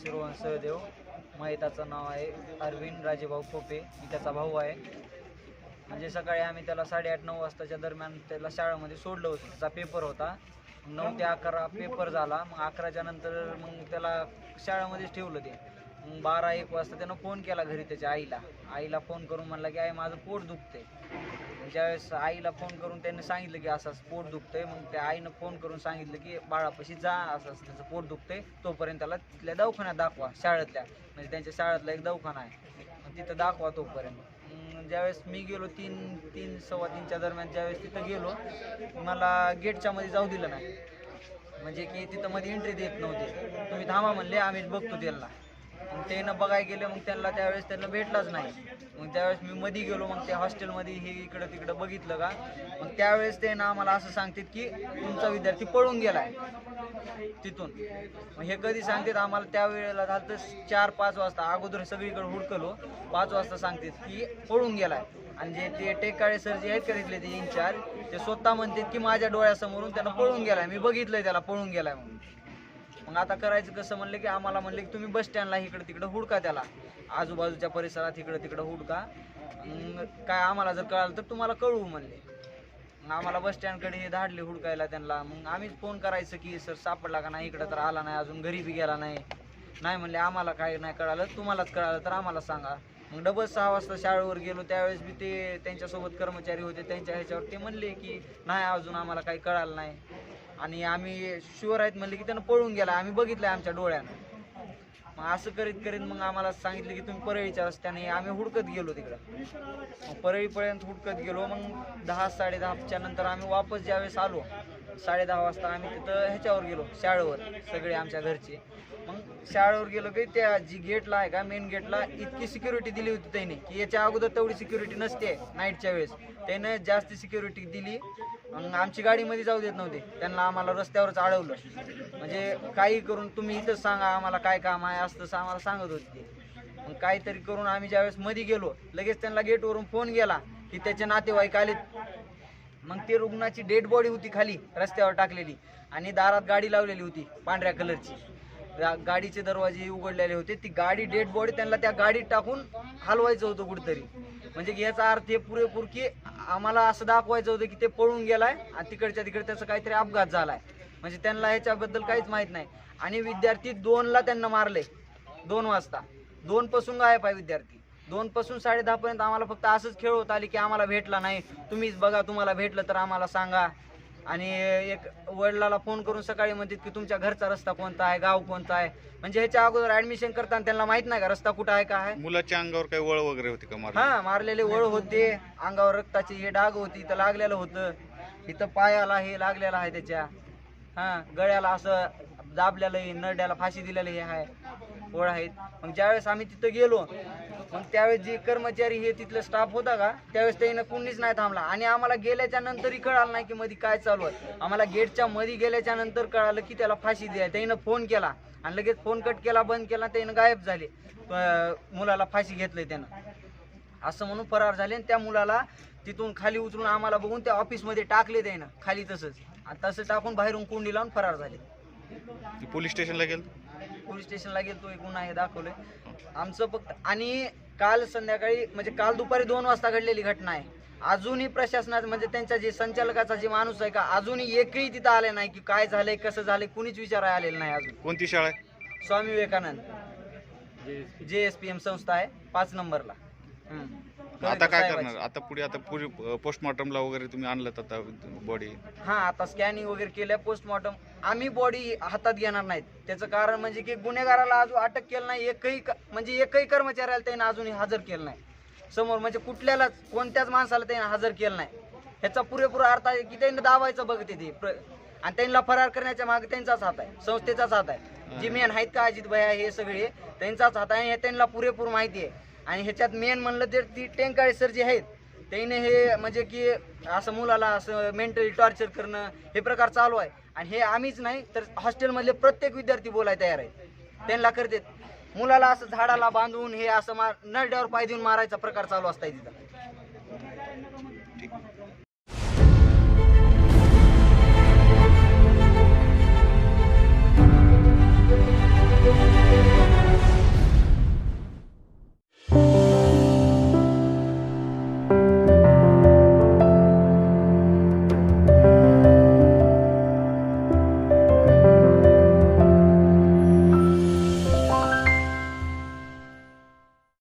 सहदेव. महिताचं नाव आहे. अरविंद राजेभाऊ खोपे मी त्याचा भाऊ आहे. म्हणजे सकाळी आम्ही त्याला साडेआठ नऊ वाजताच्या दरम्यान त्याला शाळेमध्ये सोडलं होतं. त्याचा पेपर होता. नऊ ते अकरा पेपर झाला. मग अकराच्या नंतर मग त्याला शाळेमध्येच ठेवलं ते. मग बारा एक वाजता त्यानं फोन केला घरी त्याच्या आईला. आईला फोन करून म्हणला की आई माझं पोट दुखतंय. मग ज्यावेळेस आईला फोन करून त्यांनी सांगितलं की असं असं पोट दुखतंय. मग त्या आईनं फोन करून सांगितलं की बाळापाशी जा असं असं त्याचं पोट दुखतंय. तोपर्यंत त्याला तिथल्या दवाखान्यात दाखवा शाळेतल्या. म्हणजे त्यांच्या शाळेतला एक दवाखाना आहे. मग तिथं दाखवा तोपर्यंत. मग ज्यावेळेस मी गेलो तीन तीन सव्वा तीनच्या दरम्यान ज्यावेळेस तिथं गेलो मला गेटच्या मध्ये जाऊ दिलं नाही. म्हणजे की तिथं मध्ये एंट्री देत नव्हती. तुम्ही थांबा म्हणले आम्ही बघतो त्यांना मग त्यानं बघायला गेलं मग त्यांना त्यावेळेस त्यांना भेटलाच नाही. मग त्यावेळेस मी मध्ये गेलो मग त्या हॉस्टेलमध्ये हे इकडं तिकडं बघितलं का? मग त्यावेळेस ते ना आम्हाला असं सांगतात की तुमचा विद्यार्थी पळून गेलाय. तिथून. मग हे कधी सांगतात? आम्हाला त्यावेळेला झालं तर चार पाच वाजता. अगोदर सगळीकडे हुडकलो. पाच वाजता सांगतात की पळून गेलाय. आणि जे ते टेकाळे सर जे आहेत का तिथले ते इन्चार्ज ते स्वतः म्हणतात की माझ्या डोळ्यासमोरून त्यानं पळून गेलाय. मी बघितलंय त्याला पळून गेलाय म्हणून. मग आता करायचं कसं? म्हणलं की आम्हाला म्हणले की तुम्ही बस स्टँडला इकडं तिकडं हुडका त्याला. आजूबाजूच्या परिसरात इकडं तिकडं हुडका. मग काय आम्हाला जर कळालं तर तुम्हाला कळवू म्हणले. मग आम्हाला बस स्टँडकडे हे धाडले हुडकायला त्यांना. मग आम्हीच फोन करायचं की सर सापडला का नाही? इकडं तर आला नाही अजून घरी बी गेला नाही. नाही म्हणले आम्हाला काय नाही कळालं. तुम्हालाच कळालं तर आम्हाला सांगा. मग डबल सहा वाजता शाळेवर गेलो. त्यावेळेस बी ते त्यांच्यासोबत कर्मचारी होते. त्यांच्या ह्याच्यावर ते म्हणले की नाही अजून आम्हाला काही कळालं नाही. आणि आम्ही शुअर आहेत म्हणले की त्यानं पळून गेला. आम्ही बघितलं आमच्या डोळ्यानं. मग असं करीत करीत मग आम्हाला सांगितलं की तुम्ही परळीच्या रस्त्याने आम्ही हुडकत गेलो तिकडं. मग परळीपर्यंत हुडकत गेलो. मग दहा साडे दहाच्या नंतर आम्ही वापस ज्यावेळेस आलो साडे दहा वाजता आम्ही तिथं ह्याच्यावर गेलो शाळेवर सगळे आमच्या घरचे. मग शाळेवर गेलो की त्या जी गेटला आहे का मेन गेटला इतकी सिक्युरिटी दिली होती त्याने की याच्या अगोदर तेवढी सिक्युरिटी नसते नाईटच्या वेळेस. त्यानं जास्त सिक्युरिटी दिली. मग आमची गाडीमध्ये जाऊ देत नव्हते. त्यांना आम्हाला रस्त्यावरच अडवलं. म्हणजे काही करून तुम्ही इथंच सांगा आम्हाला काय काम आहे असं तसं आम्हाला सांगत होते मग काहीतरी करून आम्ही ज्यावेळेस मध्ये गेलो लगेच त्यांना गेटवरून फोन गेला की त्याचे नातेवाईक आलेत. मग ते रुग्णाची डेड बॉडी होती खाली रस्त्यावर टाकलेली आणि दारात गाडी लावलेली होती पांढऱ्या कलरची. गाडीचे दरवाजे उघडलेले होते. ती गाडी डेड बॉडी त्यांना त्या गाडीत टाकून हलवायचं होतं कुठेतरी. म्हणजे की याचा अर्थ हे पुरेपूर की आम्हाला असं दाखवायचं होतं की ते पळून गेलाय आणि तिकडच्या तिकडे त्याचा काहीतरी अपघात झालाय. म्हणजे त्यांना ह्याच्याबद्दल काहीच माहीत नाही. आणि विद्यार्थी दोनला त्यांना मारले. दोन वाजता. दोन पासून गायब आहे विद्यार्थी. दोन पासून साडे दहा पर्यंत आम्हाला फक्त असंच खेळ होत आली की आम्हाला भेटला नाही. तुम्हीच बघा तुम्हाला भेटलं तर आम्हाला सांगा. आणि एक वडिलाला फोन करून सकाळी म्हणतात की तुमच्या घरचा रस्ता कोणता आहे? गाव कोणता आहे? म्हणजे ह्याच्या अगोदर ऍडमिशन करताना त्यांना माहीत नाही का रस्ता कुठं आहे का आहे? मुलाच्या अंगावर काही वळ वगैरे होती का हा मारलेले वळ होते. अंगावर रक्ताची हे डाग होती इथं लागलेलं होतं. इथं पायाला हे लागलेलं आहे त्याच्या. हा गळ्याला असं दाबलेलं आहे नरड्याला फाशी दिलेलं हे आहे ओळ आहेत. मग ज्यावेळेस आम्ही तिथं गेलो मग त्यावेळेस जे कर्मचारी हे तिथलं स्टाफ होता का त्यावेळेस त्यानं कुणीच नाही थांबला. आणि आम्हाला गेल्याच्या नंतरही कळालं नाही की मध्ये काय चालू आहे. आम्हाला गेटच्या मध्ये गेल्याच्यानंतर कळालं की त्याला फाशी द्या. त्यानं फोन केला आणि लगेच फोन कट केला बंद केला त्यानं गायब झाले. मुलाला फाशी घेतलंय त्यानं. असं म्हणून फरार झाले आणि त्या मुलाला तिथून खाली उचलून आम्हाला बघून त्या ऑफिसमध्ये टाकले त्यानं. खाली तसंच. आणि तसं टाकून बाहेरून कुंडी लावून फरार झाले. पोलीस स्टेशनला गेल पोलीस स्टेशनला गेलो एक गुन्हा हे दाखवले आमचं फक्त आणि काल संध्याकाळी म्हणजे काल दुपारी दोन वाजता घडलेली घटना आहे. अजूनही प्रशासनात म्हणजे त्यांच्या जे संचालकाचा जे माणूस आहे का अजूनही एकही तिथं आले नाही की काय झालंय कसं झालंय कुणीच विचारायला आलेलं नाही अजून. कोणती शाळा आहे? स्वामी विवेकानंद. जे एस पी एम संस्था आहे पाच नंबरला. हम्म. आता काय. करणार? आता पुढे आता पुढे पोस्टमॉर्टमला वगैरे तुम्ही आणलं आता बॉडी हा आता स्कॅनिंग वगैरे केल्या पोस्टमॉर्टम आम्ही बॉडी हातात घेणार नाहीत. त्याचं कारण म्हणजे की गुन्हेगाराला अजून अटक केलं नाही. एकही म्हणजे एकही कर्मचाऱ्याला त्याने अजूनही हजर केलं नाही. समोर म्हणजे कुठल्यालाच कोणत्याच माणसाला त्याने हजर केलं नाही. ह्याचा पुरेपूर अर्थ आहे की त्यांनी दाबायचं बघते ते. आणि त्यांना फरार करण्याच्या मागे त्यांचाच हात आहे. संस्थेचाच हात आहे. जे मेन आहेत का अजित भैया हे सगळे त्यांचाच हात आहे. हे त्यांना पुरेपूर माहिती आहे. आणि ह्याच्यात मेन म्हणलं तर ती टेंकाळे सर जे आहेत त्याने हे म्हणजे की असं मुलाला असं मेंटली टॉर्चर करणं हे प्रकार चालू आहे. आणि हे आम्हीच नाही तर हॉस्टेलमधले प्रत्येक विद्यार्थी बोलायला तयार आहेत. त्यांना करतात. मुलाला असं झाडाला बांधून हे असं मार नरड्यावर पाय देऊन मारायचा प्रकार चालू असताय तिथं.